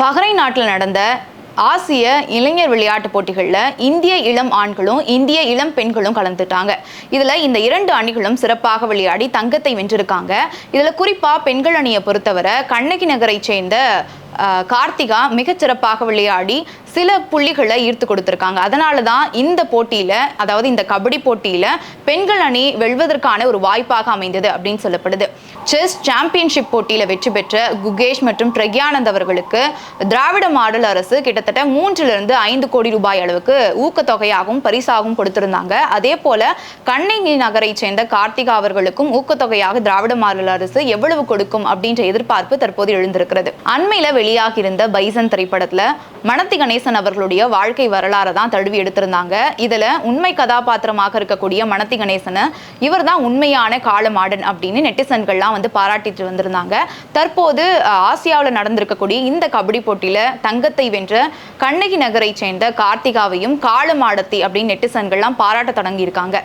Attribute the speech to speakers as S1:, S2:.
S1: Bahrain நாட்டில் நடந்த ஆசிய இளைஞர் விளையாட்டு போட்டிகளில் இந்திய இளம் ஆண்களும் இந்திய இளம் பெண்களும் கலந்துட்டாங்க. இதில் இந்த இரண்டு அணிகளும் சிறப்பாக விளையாடி தங்கத்தை வென்றிருக்காங்க. இதில் குறிப்பாக பெண்கள் அணியை பொறுத்தவரை கண்ணகி நகரை சேர்ந்த கார்த்திகா மிகச்சிறப்பாக விளையாடி சில புள்ளிகளை ஈர்த்து கொடுத்துருக்காங்க. அதனால தான் இந்த போட்டியில் அதாவது இந்த கபடி போட்டியில் பெண்கள் அணி வெல்வதற்கான ஒரு வாய்ப்பாக அமைந்தது அப்படின்னு சொல்லப்படுது. செஸ் சாம்பியன்ஷிப் போட்டியில் வெற்றி பெற்ற குகேஷ் மற்றும் பிரக்யானந்த் அவர்களுக்கு திராவிட மாடல் அரசு கிட்டத்தட்ட மூன்றிலிருந்து ஐந்து கோடி ரூபாய் அளவுக்கு ஊக்கத்தொகையாகவும் பரிசாகவும் கொடுத்திருந்தாங்க. அதே போல கண்ணங்கி நகரை சேர்ந்த கார்த்திகா அவர்களுக்கும் ஊக்கத்தொகையாக திராவிட மாடல் அரசு எவ்வளவு கொடுக்கும் அப்படின்ற எதிர்பார்ப்பு தற்போது எழுந்திருக்கிறது. அண்மையில் வெளி வெளியாகியிருந்த பைசன் திரைப்படத்துல மணத்தி கணேசன் அவர்களுடைய வாழ்க்கை வரலாறை தான் தழுவி எடுத்திருந்தாங்க. இதுல உண்மை கதாபாத்திரமாக இருக்கக்கூடிய மணத்தி கணேசனை இவர் தான் உண்மையான காலமாடன் அப்படின்னு நெட்டிசன்கள்லாம் வந்து பாராட்டிட்டு வந்திருந்தாங்க. தற்போது ஆசியாவில் நடந்திருக்கக்கூடிய இந்த கபடி போட்டியில தங்கத்தை வென்ற கண்ணகி நகரை சேர்ந்த கார்த்திகாவையும் காலமாடத்தி அப்படின்னு நெட்டிசன்கள்லாம் பாராட்ட தொடங்கியிருக்காங்க.